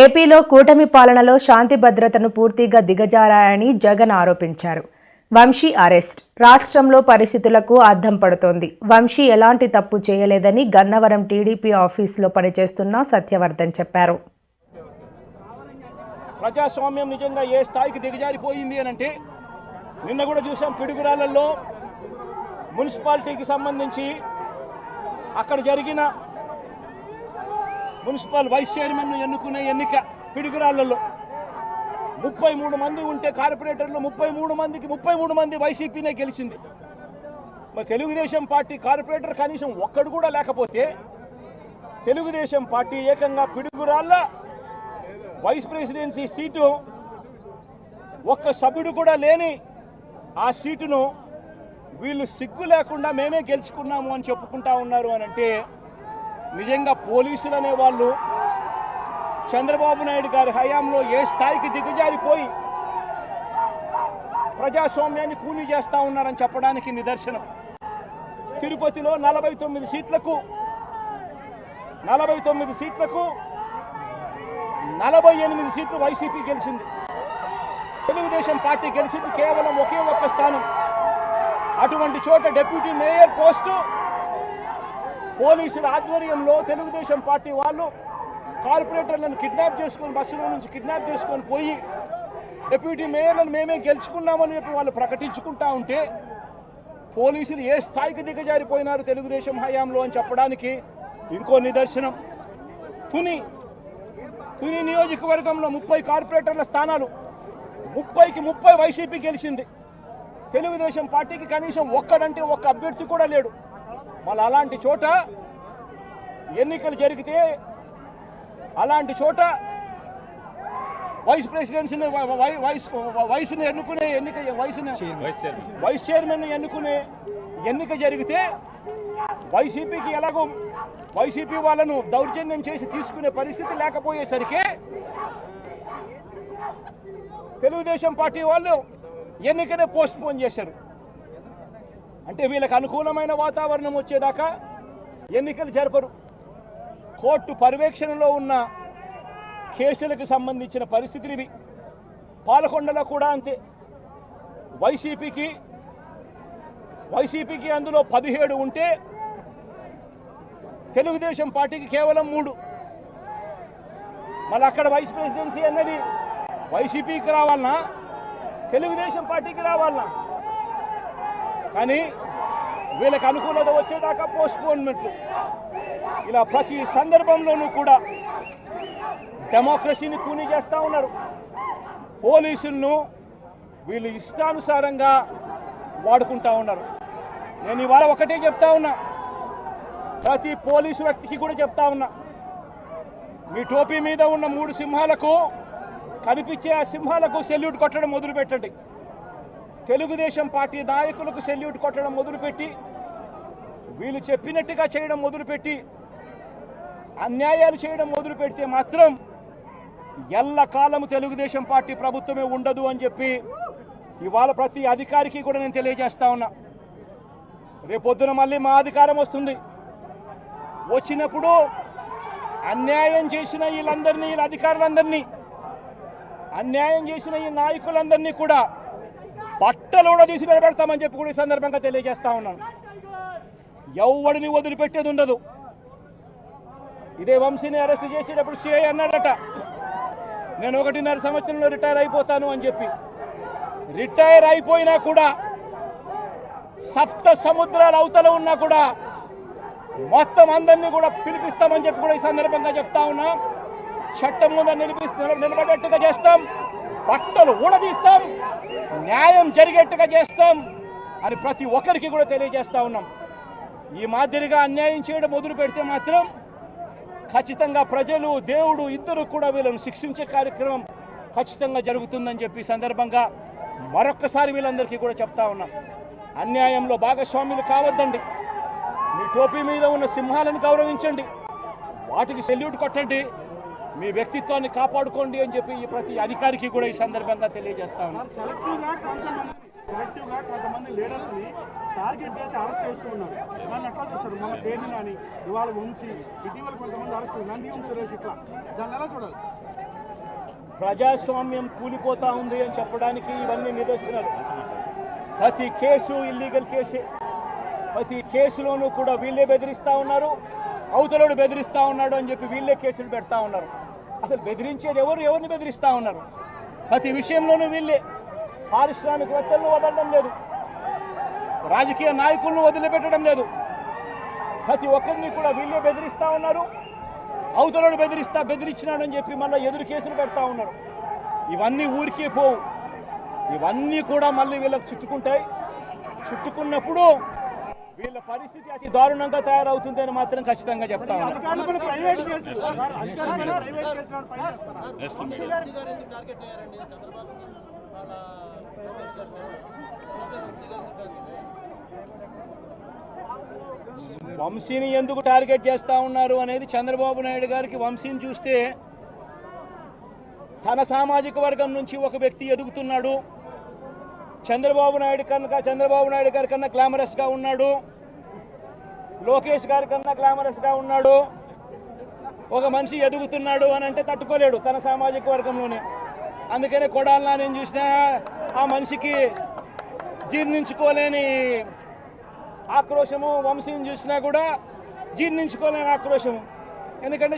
ఏపీలో కూటమి పాలనలో శాంతి భద్రతను పూర్తిగా దిగజారాయని జగన్ ఆరోపించారు. వంశీ అరెస్ట్. రాష్ట్రంలో పరిస్థితులకు అద్దం పడుతోంది. వంశీ ఎలాంటి తప్పు చేయలేదని గన్నవరం టీడీపీ ఆఫీసులో పనిచేస్తున్న సత్యవర్ధన్ చెప్పారు. ప్రజాస్వామ్యం నిజంగా ఏ స్థాయికి దిగజారిపోయింది అని అంటే నిన్న కూడా చూసాం పిడుగురాళ్ళల్లో మున్సిపాలిటీకి సంబంధించి అక్కడ జరిగిన మున్సిపల్ వైస్ చైర్మన్ను ఎన్నుకునే ఎన్నిక పిడుగురాళ్ళలో ముప్పై మూడు మంది ఉంటే కార్పొరేటర్లు ముప్పై మూడు మందికి ముప్పై మూడు మంది వైసీపీనే గెలిచింది. మరి తెలుగుదేశం పార్టీ కార్పొరేటర్ కనీసం ఒక్కడు కూడా లేకపోతే తెలుగుదేశం పార్టీ ఏకంగా పిడుగురాళ్ళ వైస్ ప్రెసిడెన్సీ సీటు ఒక్క సభ్యుడు కూడా లేని ఆ సీటును వీళ్ళు సిగ్గు లేకుండా మేమే గెలుచుకున్నాము అని చెప్పుకుంటా ఉన్నారు అని అంటే నిజంగా పోలీసులు అనే వాళ్ళు చంద్రబాబు నాయుడు గారి హయాంలో ఏ స్థాయికి దిగజారిపోయి ప్రజాస్వామ్యాన్ని కూలీ చేస్తా ఉన్నారని చెప్పడానికి నిదర్శనం. తిరుపతిలో నలభై తొమ్మిది సీట్లకు నలభై తొమ్మిది సీట్లకు నలభై ఎనిమిది సీట్లు వైసీపీ గెలిచింది. తెలుగుదేశం పార్టీ గెలిచింది కేవలం ఒకే ఒక్క స్థానం. అటువంటి చోట డెప్యూటీ మేయర్ పోస్టు పోలీసుల ఆధ్వర్యంలో తెలుగుదేశం పార్టీ వాళ్ళు కార్పొరేటర్లను కిడ్నాప్ చేసుకొని బస్సులో నుంచి కిడ్నాప్ చేసుకొని పోయి డిప్యూటీ మేయర్లను మేమే గెలుచుకున్నామని చెప్పి వాళ్ళు ప్రకటించుకుంటా ఉంటే పోలీసులు ఏ స్థాయికి దిగజారిపోయినారు తెలుగుదేశం హయాంలో అని చెప్పడానికి ఇంకో నిదర్శనం. తుని తుని నియోజకవర్గంలో ముప్పై కార్పొరేటర్ల స్థానాలు ముప్పైకి ముప్పై వైసీపీ గెలిచింది. తెలుగుదేశం పార్టీకి కనీసం ఒక్కడంటే ఒక్క అభ్యర్థి కూడా లేడు. మళ్ళీ అలాంటి చోట ఎన్నికలు జరిగితే అలాంటి చోట వైస్ ప్రెసిడెన్సీని వైస్ వయసుని ఎన్నుకునే ఎన్నిక వయసుని వైస్ చైర్మన్ ఎన్నుకునే ఎన్నిక జరిగితే వైసీపీకి ఎలాగో వైసీపీ వాళ్ళను దౌర్జన్యం చేసి తీసుకునే పరిస్థితి లేకపోయేసరికి తెలుగుదేశం పార్టీ వాళ్ళు ఎన్నికనే పోస్ట్ పోన్ చేశారు. అంటే వీళ్ళకి అనుకూలమైన వాతావరణం వచ్చేదాకా ఎన్నికలు జరపరు. కోర్టు పర్యవేక్షణలో ఉన్న కేసులకు సంబంధించిన పరిస్థితులు ఇవి పాలకొండలో కూడా అంతే. వైసీపీకి వైసీపీకి అందులో పదిహేడు ఉంటే తెలుగుదేశం పార్టీకి కేవలం మూడు. మళ్ళీ అక్కడ వైస్ ప్రెసిడెన్సీ అన్నది వైసీపీకి రావాలనా? తెలుగుదేశం పార్టీకి రావాలనా? కానీ వీళ్ళకి అనుకూలత వచ్చేదాకా పోస్ట్పోన్మెంట్లు ఇలా ప్రతి సందర్భంలోనూ కూడా డెమోక్రసీని కూని చేస్తూ ఉన్నారు. పోలీసులను వీళ్ళు ఇష్టానుసారంగా వాడుకుంటా ఉన్నారు. నేను ఇవాళ ఒకటే చెప్తా ఉన్నా. ప్రతి పోలీసు వ్యక్తికి కూడా చెప్తా ఉన్నా. మీ టోపీ మీద ఉన్న మూడు సింహాలకు కనిపించే ఆ సింహాలకు సెల్యూట్ కొట్టడం మొదలుపెట్టండి. తెలుగుదేశం పార్టీ నాయకులకు సెల్యూట్ కొట్టడం మొదలుపెట్టి వీళ్ళు చెప్పినట్టుగా చేయడం మొదలుపెట్టి అన్యాయాలు చేయడం మొదలు పెడితే మాత్రం ఎల్లకాలము తెలుగుదేశం పార్టీ ప్రభుత్వమే ఉండదు అని చెప్పి ఇవాళ ప్రతి అధికారికి కూడా నేను తెలియజేస్తా ఉన్నా. రేపొద్దున మళ్ళీ మా అధికారం వస్తుంది. వచ్చినప్పుడు అన్యాయం చేసిన వీళ్ళందరినీ వీళ్ళ అధికారులందరినీ అన్యాయం చేసిన ఈ నాయకులందరినీ కూడా బట్టలు కూడా తీసి నిలబెడతామని చెప్పి కూడా ఈ సందర్భంగా తెలియజేస్తా ఉన్నాను. ఎవడిని వదిలిపెట్టేది ఉండదు. ఇదే వంశీని అరెస్ట్ చేసేటప్పుడు సిఐ అన్నాడట. నేను ఒకటిన్నర సంవత్సరంలో రిటైర్ అయిపోతాను అని చెప్పి. రిటైర్ అయిపోయినా కూడా సప్త సముద్రాల అవతల ఉన్నా కూడా మొత్తం అందరినీ కూడా పిలిపిస్తామని చెప్పి కూడా ఈ సందర్భంగా చెప్తా ఉన్నా. చట్టం ముందు నిలిపి నిలబడేట్టుగా చేస్తాం. బట్టలు ఊడదీస్తాం న్యాయం జరిగేట్టుగా చేస్తాం అని ప్రతి ఒక్కరికి కూడా తెలియజేస్తూ ఉన్నాం. ఈ మాదిరిగా అన్యాయం చేయడం మొదలు పెడితే మాత్రం ఖచ్చితంగా ప్రజలు దేవుడు ఇద్దరు కూడా వీళ్ళను శిక్షించే కార్యక్రమం ఖచ్చితంగా జరుగుతుందని చెప్పి సందర్భంగా మరొక్కసారి వీళ్ళందరికీ కూడా చెప్తా ఉన్నాం. అన్యాయంలో భాగస్వాములు కావద్దండి. మీ టోపీ మీద ఉన్న సింహాలను గౌరవించండి. వాటికి సెల్యూట్ కొట్టండి. మీ వ్యక్తిత్వాన్ని కాపాడుకోండి అని చెప్పి ఈ ప్రతి అధికారికి కూడా ఈ సందర్భంగా తెలియజేస్తా ఉన్నాం. సెలెక్టివ్గా కొంతమంది సెలెక్టివ్గా కొంతమంది లీడర్స్ని టార్గెట్ చేసి అరెస్ట్ చేస్తూ ఉన్నారు. దాన్ని ఎట్లా చూస్తారు? మన పేరుని కానీ ఇవాళ ఉంచి ఇటీవల కొంతమంది అరెస్ట్ నంది సురేష్ ఇట్లా. దాన్ని ఎలా చూడాలి? ప్రజాస్వామ్యం కూలిపోతా ఉంది అని చెప్పడానికి ఇవన్నీ నిదర్శనాలు. ప్రతి కేసు ఇల్లీగల్ కేసే. ప్రతి కేసులోనూ కూడా వీళ్ళే బెదిరిస్తా ఉన్నారు. అవతలోడు బెదిరిస్తా ఉన్నాడు అని చెప్పి వీళ్ళే కేసులు పెడతా ఉన్నారు. అసలు బెదిరించేది ఎవరు? ఎవరిని బెదిరిస్తా ఉన్నారు? ప్రతి విషయంలోనూ వీళ్ళే. పారిశ్రామికవేత్తలను వదలడం లేదు. రాజకీయ నాయకులను వదిలిపెట్టడం లేదు. ప్రతి ఒక్కరిని కూడా వీళ్ళే బెదిరిస్తా ఉన్నారు. అవతలోడు బెదిరిస్తా బెదిరించినాడని చెప్పి మళ్ళీ ఎదురు కేసులు పెడతా ఉన్నారు. ఇవన్నీ ఊరికే పోవు. ఇవన్నీ కూడా మళ్ళీ వీళ్ళకి చుట్టుకుంటాయి. చుట్టుకున్నప్పుడు వీళ్ళ పరిస్థితి అతి దారుణంగా తయారవుతుందని మాత్రం ఖచ్చితంగా చెప్తా వంశీని ఎందుకు టార్గెట్ చేస్తా ఉన్నారు అనేది చంద్రబాబు నాయుడు గారికి వంశీని చూస్తే తన సామాజిక వర్గం నుంచి ఒక వ్యక్తి ఎదుగుతున్నాడు. చంద్రబాబు నాయుడు కన్నా చంద్రబాబు నాయుడు గారి కన్నా గ్లామరస్గా ఉన్నాడు. లోకేష్ గారి కన్నా గ్లామరస్గా ఉన్నాడు. ఒక మనిషి ఎదుగుతున్నాడు అని అంటే తట్టుకోలేడు తన సామాజిక వర్గంలోనే. అందుకనే కొడాలనా నేను చూసినా ఆ మనిషికి జీర్ణించుకోలేని ఆక్రోశము వంశీని చూసినా కూడా జీర్ణించుకోలేని ఆక్రోశము. ఎందుకంటే